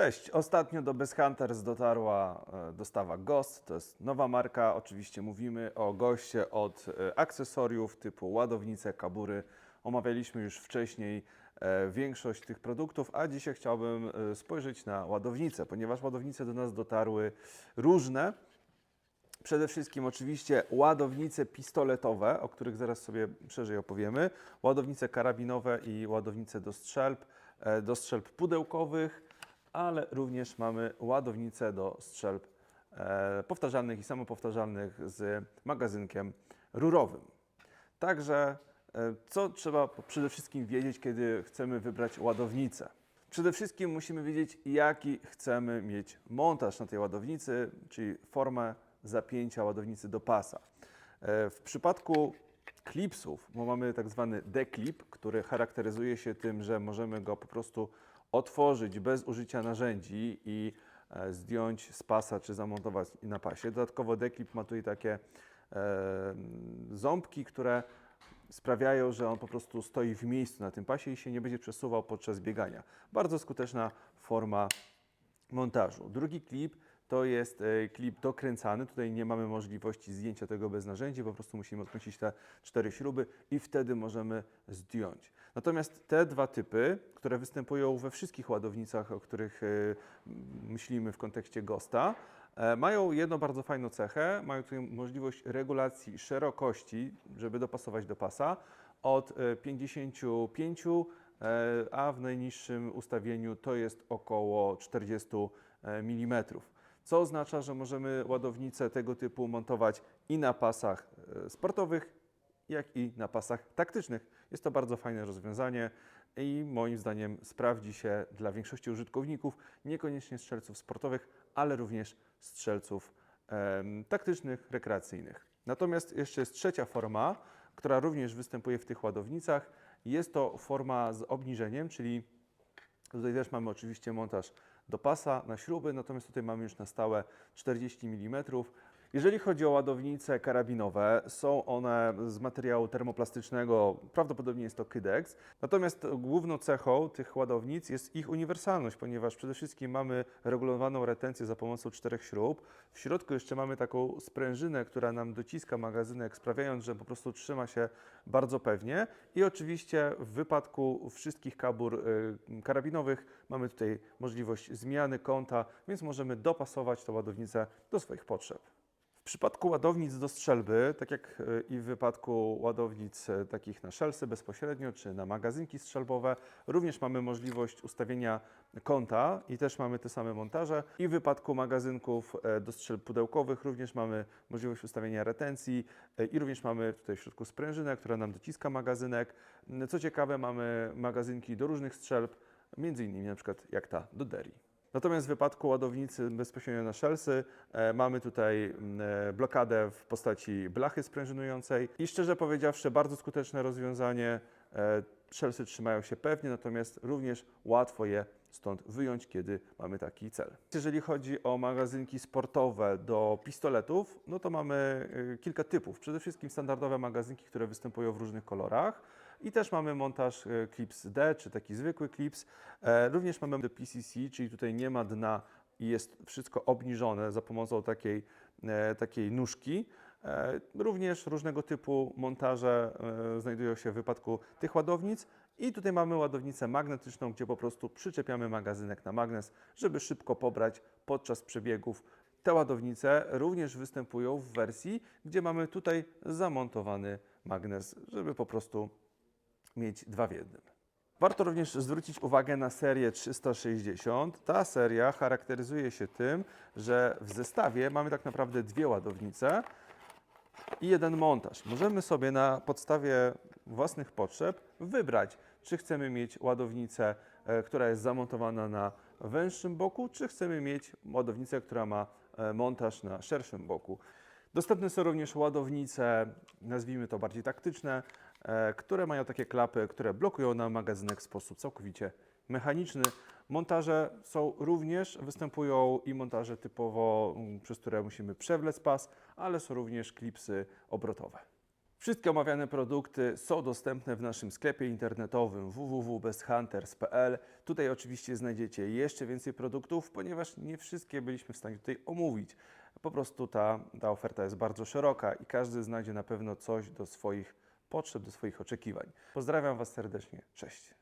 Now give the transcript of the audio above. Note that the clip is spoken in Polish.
Cześć, ostatnio do Best Hunters dotarła e, dostawa Ghost, to jest nowa marka, oczywiście mówimy o Ghostie od e, akcesoriów typu ładownice, kabury. Omawialiśmy już wcześniej e, większość tych produktów, a dzisiaj chciałbym spojrzeć na ładownice, ponieważ ładownice do nas dotarły różne. Przede wszystkim oczywiście ładownice pistoletowe, o których zaraz sobie szerzej opowiemy, ładownice karabinowe i ładownice do strzelb, do strzelb pudełkowych, ale również mamy ładownice do strzelb e, powtarzalnych i samopowtarzalnych z magazynkiem rurowym. Także e, co trzeba przede wszystkim wiedzieć, kiedy chcemy wybrać ładownicę? Przede wszystkim musimy wiedzieć, jaki chcemy mieć montaż na tej ładownicy, czyli formę zapięcia ładownicy do pasa. E, W przypadku klipsów, bo mamy tak zwany declip, który charakteryzuje się tym, że możemy go po prostu otworzyć bez użycia narzędzi i e, zdjąć z pasa czy zamontować na pasie. Dodatkowo declip ma tutaj takie e, ząbki, które sprawiają, że on po prostu stoi w miejscu na tym pasie i się nie będzie przesuwał podczas biegania. Bardzo skuteczna forma montażu. Drugi klip to jest e, klip dokręcany. Tutaj nie mamy możliwości zdjęcia tego bez narzędzi, po prostu musimy odkręcić te cztery śruby i wtedy możemy zdjąć. Natomiast te dwa typy, które występują we wszystkich ładownicach, o których e, myślimy w kontekście Gosta, e, mają jedną bardzo fajną cechę. Mają tutaj możliwość regulacji szerokości, żeby dopasować do pasa od e, 55 e, a w najniższym ustawieniu to jest około 40 mm. Co oznacza, że możemy ładownicę tego typu montować i na pasach e, sportowych, jak i na pasach taktycznych. Jest to bardzo fajne rozwiązanie i moim zdaniem sprawdzi się dla większości użytkowników, niekoniecznie strzelców sportowych, ale również strzelców taktycznych, rekreacyjnych. Natomiast jeszcze jest trzecia forma, która również występuje w tych ładownicach. Jest to forma z obniżeniem, czyli Tutaj też mamy oczywiście montaż do pasa na śruby, natomiast tutaj mamy już na stałe 40 mm. Jeżeli chodzi o ładownice karabinowe, są one z materiału termoplastycznego, prawdopodobnie jest to Kydex. Natomiast główną cechą tych ładownic jest ich uniwersalność, ponieważ przede wszystkim mamy regulowaną retencję za pomocą czterech śrub. W środku jeszcze mamy taką sprężynę, która nam dociska magazynek, sprawiając, że po prostu trzyma się bardzo pewnie. I oczywiście w wypadku wszystkich kabur y, karabinowych mamy tutaj możliwość zmiany kąta, więc możemy dopasować tę ładownicę do swoich potrzeb. Przypadku ładownic do strzelby, tak jak y, i w wypadku ładownic y, takich na szelsy bezpośrednio, czy na magazynki strzelbowe, również mamy możliwość ustawienia kąta i też mamy te same montaże. I w wypadku magazynków e, do strzelb pudełkowych również mamy możliwość ustawienia retencji e, i również mamy tutaj w środku sprężynę, która nam dociska magazynek. Co ciekawe, mamy magazynki do różnych strzelb, między innymi na przykład jak ta do Derry. Natomiast w wypadku ładownicy bezpośrednio na szelsy e, mamy tutaj mm, e, blokadę w postaci blachy sprężynującej i szczerze powiedziawszy bardzo skuteczne rozwiązanie. E, szelsy trzymają się pewnie, natomiast również łatwo je stąd wyjąć, kiedy mamy taki cel. Jeżeli chodzi o magazynki sportowe do pistoletów, no to mamy e, kilka typów. Przede wszystkim standardowe magazynki, które występują w różnych kolorach. I też mamy montaż e, Clips D, czy taki zwykły Clips. E, Również mamy do PCC, czyli tutaj nie ma dna i jest wszystko obniżone za pomocą takiej, e, takiej nóżki. Również różnego typu montaże znajdują się w wypadku tych ładownic. I tutaj mamy ładownicę magnetyczną, gdzie po prostu przyczepiamy magazynek na magnes, żeby szybko pobrać podczas przebiegów. Te ładownice również występują w wersji, gdzie mamy tutaj zamontowany magnes, żeby po prostu mieć dwa w jednym. Warto również zwrócić uwagę na serię 360. Ta seria charakteryzuje się tym, że w zestawie mamy tak naprawdę dwie ładownice i jeden montaż. Możemy sobie na podstawie własnych potrzeb wybrać, czy chcemy mieć ładownicę, e, która jest zamontowana na węższym boku, czy chcemy mieć ładownicę, która ma e, montaż na szerszym boku. Dostępne są również ładownice, nazwijmy to bardziej taktyczne, które mają takie klapy, które blokują nam magazynek w sposób całkowicie mechaniczny. Montaże są również, występują i montaże typowo, mm, przez które musimy przewlec pas, ale są również klipsy obrotowe. Wszystkie omawiane produkty są dostępne w naszym sklepie internetowym www.besthunters.pl. Tutaj oczywiście znajdziecie jeszcze więcej produktów, ponieważ nie wszystkie byliśmy w stanie tutaj omówić. Po prostu ta, ta oferta jest bardzo szeroka i każdy znajdzie na pewno coś do swoich potrzeb, do swoich oczekiwań. Pozdrawiam Was serdecznie. Cześć.